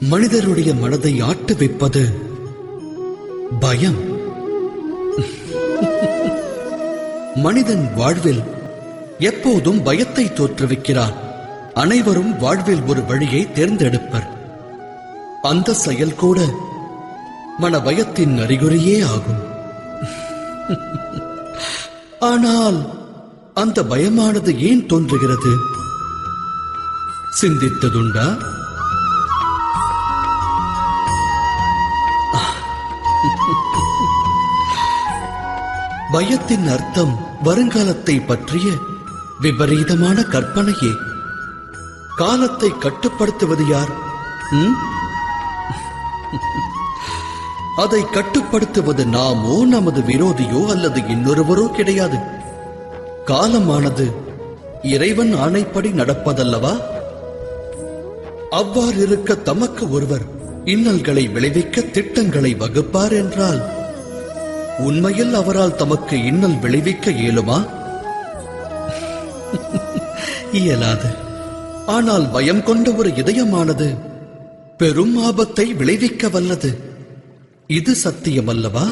மனிதருடைய மனதை ஆட்டு வைப்பது பயம். மனிதன் வாழ்வில் எப்போதும் பயத்தை தோற்றுவிக்கிறான். அனைவரும் வாழ்வில் ஒரு வழியை தேர்ந்தெடுப்பர். அந்த செயல் கூட மன பயத்தின் அறிகுறியே ஆகும். ஆனால் அந்த பயமானது ஏன் தோன்றுகிறது? சிந்தித்ததுண்டா? பயத்தின் அர்த்தம் வருங்காலத்தை பற்றிய விபரீதமான கற்பனையே. காலத்தை கட்டுப்படுத்துவது யார்? அதை கட்டுப்படுத்துவது நாமோ நமது விரோதியோ அல்லது இன்னொருவரோ கிடையாது. காலமானது இறைவன் ஆணைப்படி நடப்பதல்லவா? அவ்வாறு இருக்க தமக்கு ஒருவர் இன்னல்களை விளைவிக்க திட்டங்களை வகுப்பார் என்றால் உண்மையில் அவரால் தமக்கு இன்னல் விளைவிக்க இயலுமா? இயலாது. ஆனால் பயம் கொண்ட ஒரு இதயமானது பெரும் ஆபத்தை விளைவிக்க வல்லது. இது சத்தியம் அல்லவா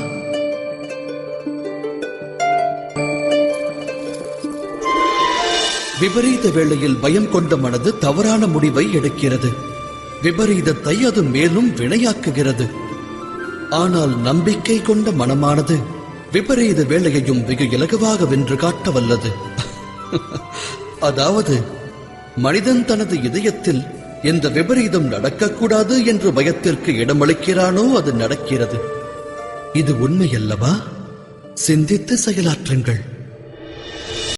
விபரீத வேளையில் பயம் கொண்ட மனது தவறான முடிவை எடுக்கிறது. விபரீதத்தை அது மேலும் வினையாக்குகிறது. ஆனால் நம்பிக்கை கொண்ட மனமானது விபரீத வேலையையும் வெகு இலகுவாக வென்று காட்ட வல்லது. அதாவது மனிதன் தனது இதயத்தில் எந்த விபரீதம் நடக்கக்கூடாது என்று பயத்திற்கு இடமளிக்கிறானோ அது நடக்கிறது. இது உண்மையல்லவா? சிந்தித்து செயலாற்றுங்கள்.